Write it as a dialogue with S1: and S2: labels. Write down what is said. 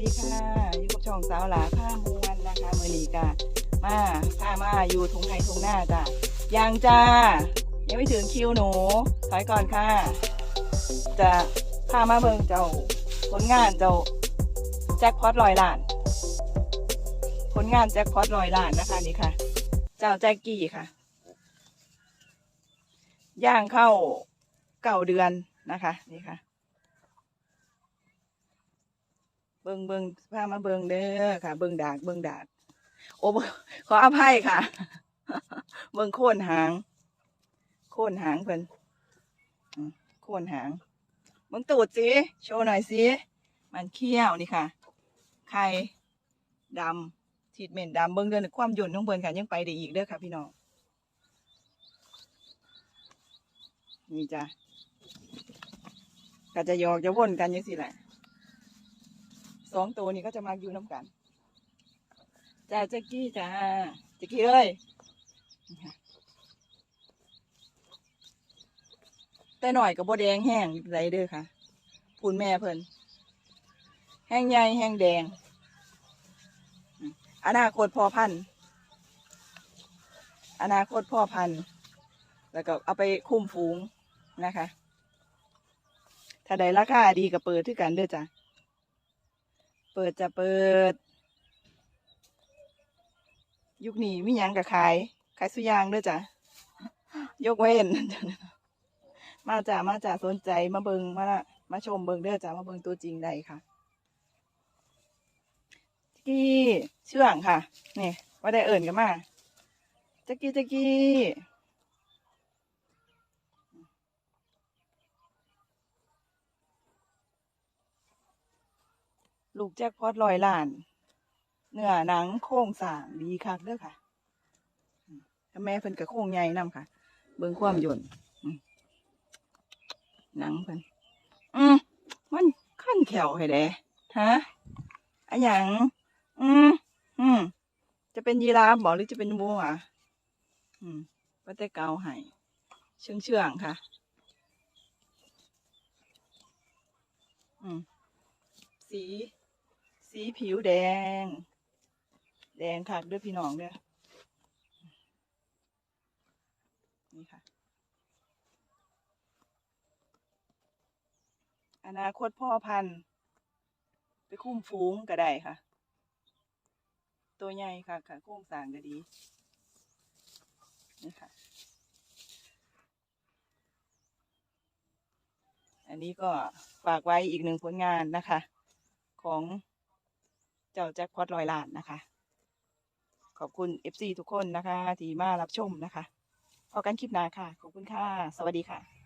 S1: ดีค่ะอยู่กับช่องสาวหลาผ้ามวนนะคะเมือนีกามาผ้ามาอยู่ทงไทยทงหน้าจ้ะยังจ้ายังไม่ถึงคิวหนูถอยก่อนค่ะ จะพามาเบิงเจ้าผลงานเจ้าแจ็คพอตลอยล้าน ผลงานแจ็คพอตลอยล้านนะคะนี่ค่ะ เจ้าแจ็คกี้ค่ะ ย่างเข้าเก่าเดือนนะคะ นี่ค่ะ เบิงเบิงพามาเบิงเด้อค่ะ เบิงดากเบิงดากโอ้เบิ่งขออภัยค่ะ เบิงโค่นหาง โค่นหางเพิ่นโค่นหางเบิงตูดสิโชว์หน่อยสิมันเขี้ยวนี่ค่ะ ไข่ดำทีดเมนต์ดำเบิงเดินความหยุ่นของเพิ่นค่ะยังไปได้อีกเด้อค่ะพี่น้องนี่จ้ะก็จะยอกจะวนกันยังสิแหละ สองตัวนี้ก็จะมาอยู่น้ำกันจ้าแจ็กกี้จ้าแจ็กกี้เอ้ยแต่หน่อยกับโบแดงแห้งไรเด้อค่ะพูนแม่เพิ่นแห้งใหญ่แห้งแดงอนาคตพ่อพันธ์อนาคตพ่อพันธ์แล้วก็เอาไปคุ้มฝูงนะคะ ถ้าได้ราคาดีก็เปิดที่กันเด้อจ้ะ เปิดจะเปิด ยุคนี้มีหยังกับขาย ขายสุยางด้วยจ้ะ ยกเว้น มาจ้ะมาจ้ะสนใจมาเบิงมามาชมเบิงเด้อจ้ะมาเบิงตัวจริงได้ค่ะจักกี้เชื่องค่ะ นี่ว่าได้เอิ่นกันมาจักกี้จักกี้ ลูกแจ็คพอตลอยล้าน เนื้อหนังโครงสางดีคักเด้อค่ะถ้าแม่เพิ่นกับโครงใหญ่นํค่ะ เบิ่งความหย่นหนังเพิ่นอืมมันขั้นแขวให้แดฮะอะหยังอืมอืมจะเป็นยีราฟบอกหรือจะเป็นวัวอืมว่าแต่เกาให้เชื่องเชื่องค่ะ อืมสี สีผิวแดง แดงคักด้วยพี่น้องเด้อนี่ค่ะ อนาคตพ่อพันธุ์ ไปคุ้มฟูงก็ได้ค่ะ ตัวใหญ่ค่ะค่ะโครงสางก็ดี นี่ค่ะ อันนี้ก็ฝากไว้อีกหนึ่งผลงานนะคะ ของ จ้าแจ็คพอตลอยล้านนะคะ ขอบคุณ FC ทุกคนนะคะ ที่มารับชมนะคะพอกันคลิปหน้าค่ะ ขอบคุณค่ะ สวัสดีค่ะ